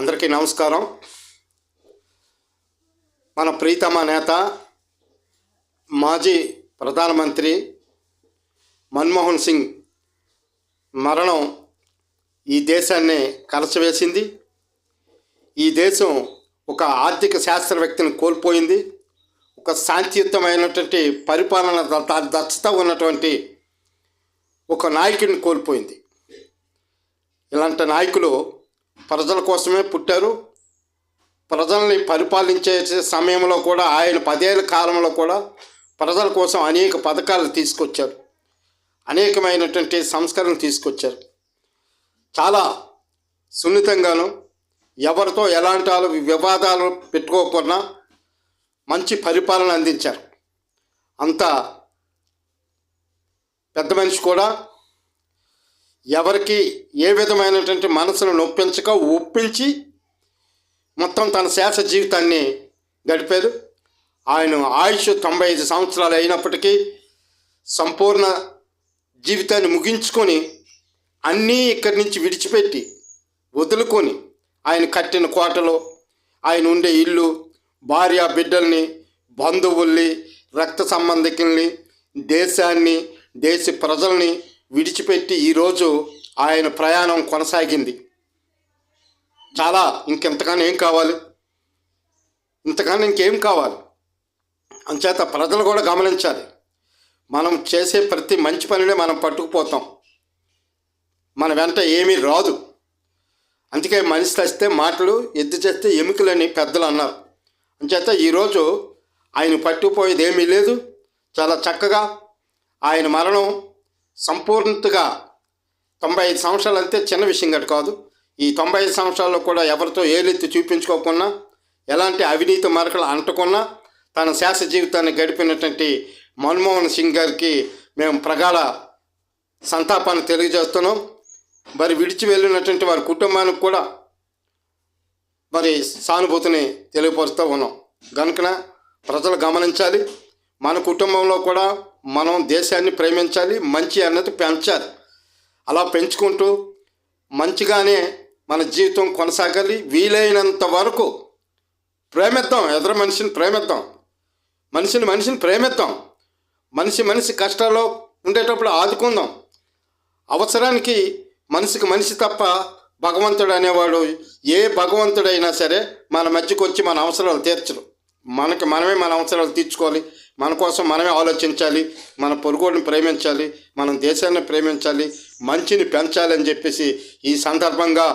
అందరికీ నమస్కారం. మన ప్రీతమ నేత మాజీ ప్రధానమంత్రి మన్మోహన్ సింగ్ మరణం ఈ దేశాన్ని కలచవేసింది. ఈ దేశం ఒక ఆర్థిక శాస్త్రవేత్తను కోల్పోయింది. ఒక శాంతియుతమైనటువంటి పరిపాలన దక్షత ఉన్నటువంటి ఒక నాయకుడిని కోల్పోయింది. ఇలాంటి నాయకులు ప్రజల కోసమే పుట్టారు. ప్రజల్ని పరిపాలించే సమయంలో కూడా ఆయన పదేళ్ళ కాలంలో కూడా ప్రజల కోసం అనేక పథకాలు తీసుకొచ్చారు. అనేకమైనటువంటి సంస్కరణలు తీసుకొచ్చారు. చాలా సున్నితంగాను ఎవరితో ఎలాంటి వాళ్ళు వివాదాలు పెట్టుకోకుండా మంచి పరిపాలన అందించారు. అంత పెద్ద మనిషి కూడా ఎవరికి ఏ విధమైనటువంటి మనసును నొప్పించక ఒప్పించి మొత్తం తన శేష జీవితాన్ని గడిపారు ఆయన ఆయుష్ తొంభై ఐదు సంవత్సరాలు అయినప్పటికీ సంపూర్ణ జీవితాన్ని ముగించుకొని అన్నీ ఇక్కడి నుంచి విడిచిపెట్టి వదులుకొని ఆయన కట్టిన కోటలో ఆయన ఉండే ఇల్లు భార్య బిడ్డల్ని బంధువుల్ని రక్త సంబంధికుల్ని దేశాన్ని దేశ ప్రజల్ని విడిచిపెట్టి ఈరోజు ఆయన ప్రయాణం కొనసాగింది. చాలా ఇంకెంతకన్నా ఏం కావాలి? ఇంతకన్నా ఇంకేం కావాలి? అంచేత ప్రజలు కూడా గమనించాలి. మనం చేసే ప్రతి మంచి పనినే మనం పట్టుకుపోతాం. మన వెంట ఏమీ రాదు. అందుకే మనిషి తెస్తే మాటలు ఎద్దు చేస్తే ఎముకలని పెద్దలు అన్నారు. అంచేత ఈరోజు ఆయన పట్టుకుపోయేది ఏమీ లేదు. చాలా చక్కగా ఆయన మరణం సంపూర్ణతగా తొంభై ఐదు సంవత్సరాలు అంతే చిన్న విషయం గట కాదు. ఈ తొంభై ఐదు సంవత్సరాల్లో కూడా ఎవరితో ఏలెత్తి చూపించుకోకుండా ఎలాంటి అవినీతి మరకలు అంటుకున్నా తన శాస జీవితాన్ని గడిపినటువంటి మన్మోహన్ సింగ్ గారికి మేము ప్రగాఢ సంతాపాన్ని తెలియజేస్తున్నాం. మరి విడిచి వెళ్ళినటువంటి వారి కుటుంబానికి కూడా మరి సానుభూతిని తెలియపరుస్తూ ఉన్నాం. కనుక ప్రజలు గమనించాలి. మన కుటుంబంలో కూడా మనం దేశాన్ని ప్రేమించాలి మంచి అన్నది పెంచాలి. అలా పెంచుకుంటూ మంచిగానే మన జీవితం కొనసాగాలి. వీలైనంత వరకు ప్రేమిద్దాం ఎదురు మనిషిని ప్రేమిద్దాం. మనిషిని మనిషిని ప్రేమిద్దాం. మనిషి మనిషి కష్టాల్లో ఉండేటప్పుడు ఆదుకుందాం. అవసరానికి మనిషికి మనిషి తప్ప భగవంతుడు అనేవాడు ఏ భగవంతుడైనా సరే మన మధ్యకు వచ్చి మన అవసరాలు తీర్చరు మనకి మనమే మన అవసరాలు తీర్చుకోవాలి. మన కోసం మనమే ఆలోచించాలి మన పొరుగుడిని ప్రేమించాలి మనం దేశాన్ని ప్రేమించాలి మంచిని పెంచాలి అని చెప్పేసి ఈ సందర్భంగా